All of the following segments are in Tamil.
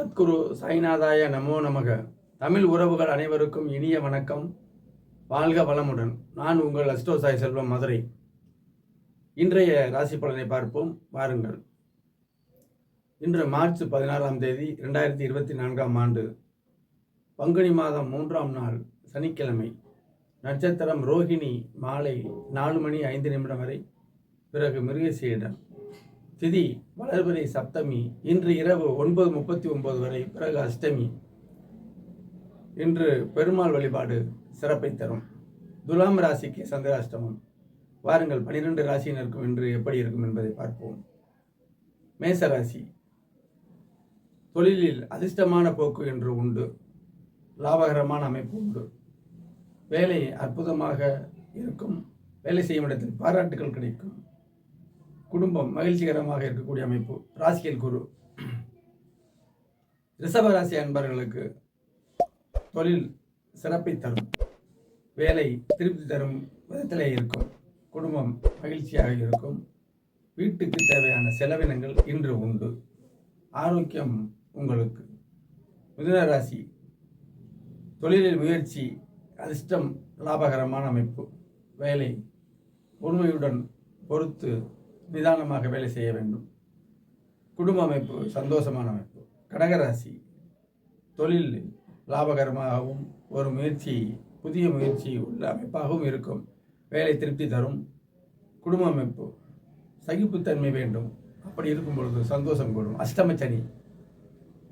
சத்குரு சாய்நாதாய நமோ நமக. தமிழ் உறவுகள் அனைவருக்கும் இனிய வணக்கம். வாழ்க வளமுடன். நான் உங்கள் அஸ்டோ சாய் செல்வம் மதுரை. இன்றைய ராசி பலனை பார்ப்போம். வாருங்கள். இன்று மார்ச் பதினாறாம் தேதி ரெண்டாயிரத்தி இருபத்தி நான்காம் ஆண்டு. பங்குனி மாதம் மூன்றாம் நாள் சனிக்கிழமை. நட்சத்திரம் ரோஹிணி மாலை நாலு மணி ஐந்து நிமிடம் வரை. பிறகு மிருகசீடம் திதி வளர்பிறை சப்தமி இன்று இரவு ஒன்பது முப்பத்தி ஒன்பது வரை பிறகு அஷ்டமி இன்று பெருமாள் வழிபாடு சிறப்பை தரும். துலாம் ராசிக்கு சந்திராஷ்டமம். வாருங்கள் பனிரெண்டு ராசியினருக்கும் இன்று எப்படி இருக்கும் என்பதை பார்ப்போம். மேச ராசி தொழிலில் அதிர்ஷ்டமான போக்கு என்று உண்டு. லாபகரமான அமைப்பு உண்டு. வேலை அற்புதமாக இருக்கும். வேலை செய்யும் இடத்தில் பாராட்டுகள் கிடைக்கும். குடும்பம் மகிழ்ச்சிகரமாக இருக்கக்கூடிய அமைப்பு. ராசியல் குரு. ரிஷப ராசி அன்பர்களுக்கு தொழில் சிறப்பை தரும். வேலை திருப்தி தரும் விதத்திலே இருக்கும். குடும்பம் மகிழ்ச்சியாக இருக்கும். வீட்டுக்கு தேவையான செலவினங்கள் இன்று உண்டு. ஆரோக்கியம் உங்களுக்கு. மிதுன ராசி. தொழிலில் முயற்சி அதிர்ஷ்டம் லாபகரமான அமைப்பு. வேலை பொறுமையுடன் பொறுத்து நிதானமாக வேலை செய்ய வேண்டும். குடும்ப அமைப்பு சந்தோஷமான அமைப்பு. கடகராசி. தொழில் லாபகரமாகவும் ஒரு முயற்சி புதிய முயற்சி உள்ள அமைப்பாகவும் இருக்கும். வேலை திருப்தி தரும். குடும்ப அமைப்பு சகிப்புத்தன்மை வேண்டும். அப்படி இருக்கும் பொழுது சந்தோஷம் கூடும். அஷ்டமச்சனி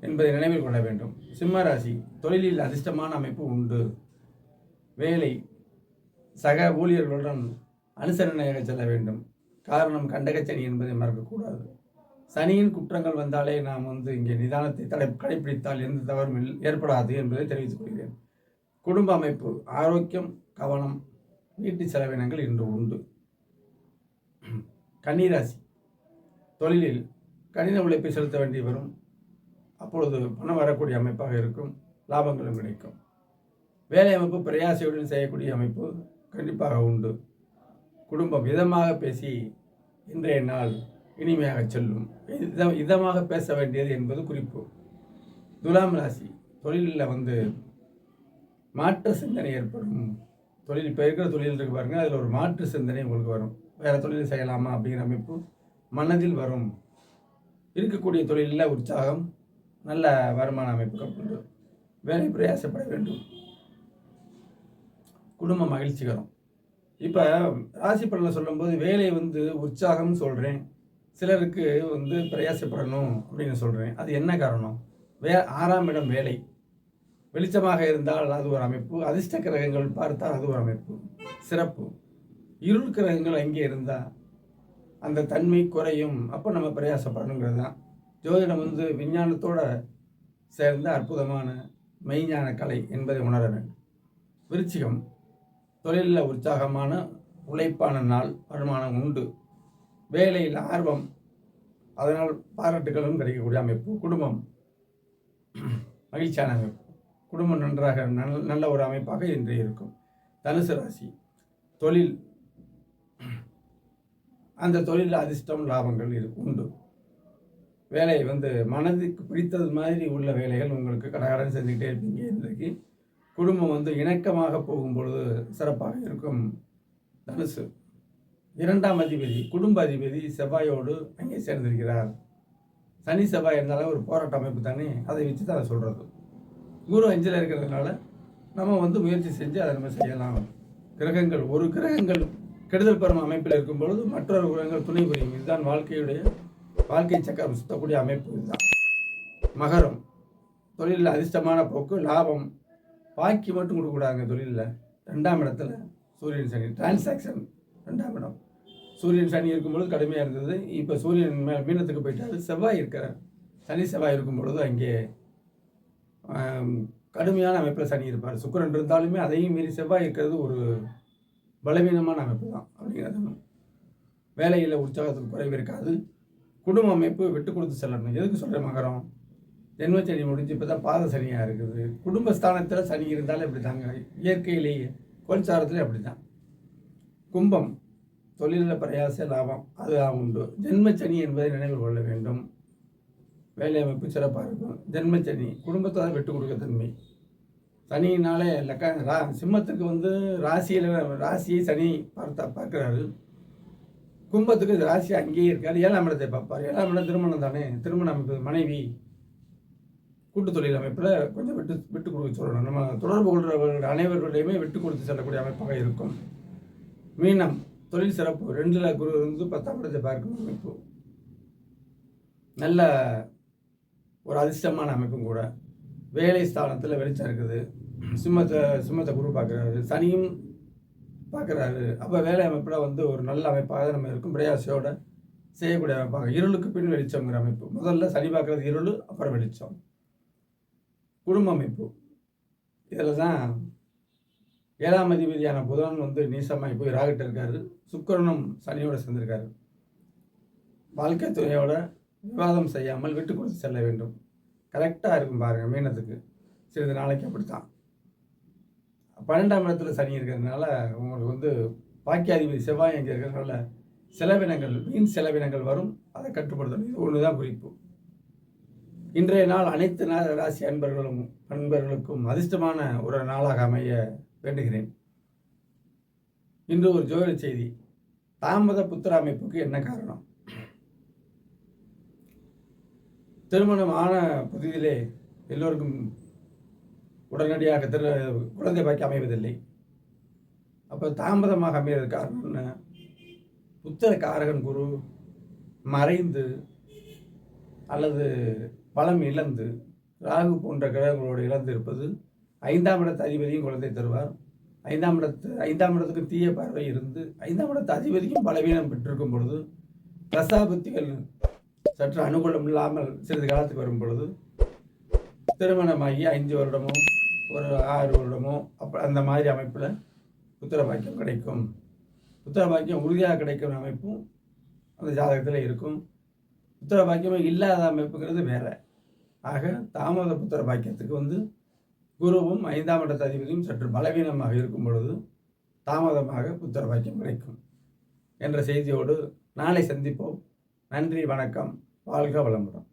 என்பதை நினைவில் கொள்ள வேண்டும். சிம்ம ராசி தொழிலில் அதிர்ஷ்டமான அமைப்பு உண்டு. வேலை சக ஊழியர்களுடன் அனுசரணையாக செல்ல வேண்டும். காரணம் கண்டகச்சனி என்பதை மறக்கக்கூடாது. சனியின் குற்றங்கள் வந்தாலே நாம் வந்து இங்கே நிதானத்தை தடை கடைபிடித்தால் எந்த தவறும் ஏற்படாது என்பதை தெரிவித்துக் கொள்கிறேன். குடும்ப அமைப்பு ஆரோக்கியம் கவனம் வீட்டு செலவினங்கள் இன்று உண்டு. கன்னிராசி. தொழிலில் கணித உழைப்பை செலுத்த வேண்டி வரும். அப்பொழுது பணம் வரக்கூடிய அமைப்பாக இருக்கும். லாபங்களும் கிடைக்கும். வேலை அமைப்பு பிரயாசையுடன் செய்யக்கூடிய அமைப்பு கண்டிப்பாக உண்டு. குடும்பம் விதமாக பேசி இன்றைய நாள் இனிமையாக செல்லும். இத- இதமாக பேச வேண்டியது என்பது குறிப்பு. துலாம் ராசி தொழிலில் வந்து மாற்று சிந்தனை ஏற்படும். தொழில் இப்போ இருக்கிற தொழில் இருக்கு பாருங்கள் அதில் ஒரு மாற்று சிந்தனை உங்களுக்கு வரும். வேறு தொழில் செய்யலாமா அப்படிங்கிற அமைப்பு மனதில் வரும். இருக்கக்கூடிய தொழிலில் உற்சாகம் நல்ல வருமான அமைப்புகள் உண்டு. வேலை பிரயாசப்பட வேண்டும். குடும்ப மகிழ்ச்சிகரம் இப்போ ராசி பலனை சொல்லும்போது வேலை வந்து உற்சாகம்னு சொல்கிறேன் சிலருக்கு வந்து பிரயாசப்படணும் அப்படின்னு சொல்கிறேன் அது என்ன காரணம்? வே ஆறாம் இடம் வேலை. வெளிச்சமாக இருந்தால் அது ஒரு அமைப்பு. அதிர்ஷ்ட கிரகங்கள் பார்த்தால் அது ஒரு அமைப்பு. சிறப்பு. இருள் கிரகங்கள் அங்கே இருந்தால் அந்த தன்மை குறையும். அப்போ நம்ம பிரயாசப்படணுங்கிறது தான். ஜோதிடம் வந்து விஞ்ஞானத்தோட சேர்ந்த அற்புதமான மெய்ஞான கலை என்பதை உணர வேண்டும். விருச்சிகம். தொழிலில் உற்சாகமான உழைப்பான நாள் வருமானம் உண்டு. வேலையில் ஆர்வம் அதனால் பாராட்டுகளும் கிடைக்கக்கூடிய அமைப்பு குடும்பம். மகிழ்ச்சியான அமைப்பு. குடும்பம் நன்றாக நல் நல்ல ஒரு அமைப்பாக இன்று இருக்கும். தனுசு ராசி. தொழில் அந்த தொழிலில் அதிர்ஷ்டம் லாபங்கள் இருக்கு உண்டு. வேலை வந்து மனதுக்கு பிடித்தது மாதிரி உள்ள வேலைகள் உங்களுக்கு கடகடன் செஞ்சுக்கிட்டே இருப்பீங்க இன்றைக்கு. குடும்பம் வந்து இணக்கமாக போகும் பொழுது சிறப்பாக இருக்கும். தனுசு. இரண்டாம் அதிபதி குடும்ப அதிபதி செவ்வாயோடு அங்கே சேர்ந்திருக்கிறார். சனி செவ்வாய் இருந்தாலும் ஒரு போராட்ட அமைப்பு தானே? அதை வச்சு தான் சொல்கிறது குரு அஞ்சில் இருக்கிறதுனால நம்ம வந்து முயற்சி செஞ்சு அதை நம்ம செய்யலாம். கிரகங்கள் ஒரு கிரகங்கள் கெடுதல் பெறும் அமைப்பில் இருக்கும் பொழுது மற்றொரு கிரகங்கள் துணை புரியும். இதுதான் வாழ்க்கையுடைய வாழ்க்கை சக்கரம் சுத்தக்கூடிய அமைப்பு இதுதான். மகரம். தொழிலில் அதிர்ஷ்டமான போக்கு லாபம். பாக்கி மட்டும் கொடுக்கக்கூடாதுங்க தொழிலில். ரெண்டாம் இடத்துல சூரியன் சனி டிரான்சாக்ஷன் ரெண்டாம் இடம். சூரியன் சனி இருக்கும்பொழுது கடுமையாக இருந்தது. இப்போ சூரியன் மே மீனத்துக்கு போயிட்டாரு. செவ்வாய் இருக்கிறார் சனி செவ்வாய் இருக்கும் பொழுது அங்கே கடுமையான அமைப்பில் சனி இருப்பார். சுக்கிரன் இருந்தாலுமே அதையும் மீறி செவ்வாய் இருக்கிறது ஒரு பலவீனமான அமைப்பு தான் அப்படிங்கிறது வேலையில் உற்சாகத்துக்கு குறைவு இருக்காது. குடும்ப அமைப்பு விட்டு கொடுத்து செல்லணும். எதுக்கு சொல்கிற மகரம்? ஜென்மச்சனி முடிஞ்சு இப்போ தான் பாத சனியாக இருக்குது. குடும்பஸ்தானத்தில் சனி இருந்தாலும் இப்படி தாங்க இயற்கையிலேயே கோல்சாரத்துலேயும் அப்படி தான் கும்பம் தொழிலில் பிரயாச லாபம் அது உண்டு. ஜென்மச்சனி என்பதை நினைவில் கொள்ள வேண்டும். வேலை அமைப்பு சிறப்பாக இருக்கும். ஜென்மச்சனி குடும்பத்தால் விட்டு கொடுக்க தன்மை. சனினாலே லக்க ரா சிம்மத்துக்கு வந்து ராசியில் ராசியை சனி பார்த்தா பார்க்குறாரு. கும்பத்துக்கு ராசி அங்கேயே இருக்காரு. ஏழாம் இடத்தை பார்ப்பார். ஏழாம் இடம் திருமணம் தானே. திருமணம் அமைப்பு மனைவி கூட்டு தொழில் அமைப்பில் கொஞ்சம் விட்டு விட்டு கொடுக்க சொல்லணும். நம்ம தொடர்பு கொள்கிறவர்கள் அனைவர்களுடையுமே விட்டு கொடுத்து செல்லக்கூடிய அமைப்பாக இருக்கும். மீனம் தொழில் சிறப்பு. ரெண்டில் குரு இருந்து பத்தாம் இடத்தை பார்க்கும் அமைப்பு. நல்ல ஒரு அதிர்ஷ்டமான அமைப்பும் கூட. வேலை ஸ்தானத்தில் வெளிச்சம் இருக்குது. சிம்மத்தை சிம்மத்தை குரு பார்க்குறாரு. சனியும் பார்க்குறாரு. அப்போ வேலை அமைப்பில் வந்து ஒரு நல்ல அமைப்பாக நம்ம இருக்கும். பிரயாசையோட செய்யக்கூடிய அமைப்பாக. இருளுக்கு பின் வெளிச்சம்ங்கிற அமைப்பு. முதல்ல சனி பார்க்குறது இருள் அப்புறம் வெளிச்சம். குடும்ப அமைப்பு இதில் தான் ஏழாம் அதிபதியான புதன் வந்து நீசமாகி போய் ராகிட்ட இருக்காரு. சுக்கிரனும் சனியோட சேர்ந்திருக்காரு. வாழ்க்கை துணையோட விவாதம் செய்யாமல் விட்டு கொடுத்து செல்ல வேண்டும். கரெக்டாக இருக்கும் பாருங்கள் மீனத்துக்கு. சிறிது நாளைக்கு அப்படித்தான். பன்னெண்டாம் இடத்துல சனி இருக்கிறதுனால உங்களுக்கு வந்து பாக்கியாதிபதி செவ்வாய் அங்கே இருக்கிறதுனால செலவினங்கள் மீன் செலவினங்கள் வரும். அதை கட்டுப்படுத்தணும் இது ஒன்று தான் குறிப்பு. இன்றைய நாள் அனைத்து ராசி அன்பர்களும் அன்பர்களுக்கும் அதிர்ஷ்டமான ஒரு நாளாக அமைய வேண்டுகிறேன். இன்று ஒரு ஜோதிட செய்தி. தாமத புத்திர அமைப்புக்கு என்ன காரணம்? திருமணம் ஆன புதிதிலே எல்லோருக்கும் உடனடியாக திரு குழந்தை பாக்கி அமைவதில்லை. அப்போ தாமதமாக அமைகிறது காரணம் என்ன? புத்திர காரகன் குரு மறைந்து அல்லது பலம் இழந்து ராகு போன்ற கிரகங்களோடு இழந்து இருப்பது ஐந்தாம் இடத்து அதிபதியும் குழந்தை தருவார். ஐந்தாம் இடத்து ஐந்தாம் இடத்துக்கு தீய பார்வை இருந்து ஐந்தாம் இடத்து அதிபதியும் பலவீனம் பெற்றிருக்கும் பொழுது தசாபுத்திகள் சற்று அனுகூலம் இல்லாமல் சிறிது காலத்துக்கு வரும் பொழுது திருமணமாகி ஐந்து வருடமோ ஒரு ஆறு வருடமோ அப்போ அந்த மாதிரி அமைப்பில் புத்திர பாக்கியம் கிடைக்கும். புத்திர பாக்கியம் உறுதியாக கிடைக்கும் அமைப்பும் அந்த ஜாதகத்தில் இருக்கும். புத்திர பாக்கியம் இல்லாத அமைப்புங்கிறது வேற. ஆக தாமத புத்திர பாக்கியத்துக்கு வந்து குருவும் ஐந்தாம் இடத்த அதிபதியும் சற்று பலவீனமாக இருக்கும் பொழுது தாமதமாக புத்திர பாக்கியம் கிடைக்கும் என்ற செய்தியோடு நாளை சந்திப்போம். நன்றி வணக்கம். வாழ்க வளமுடன்.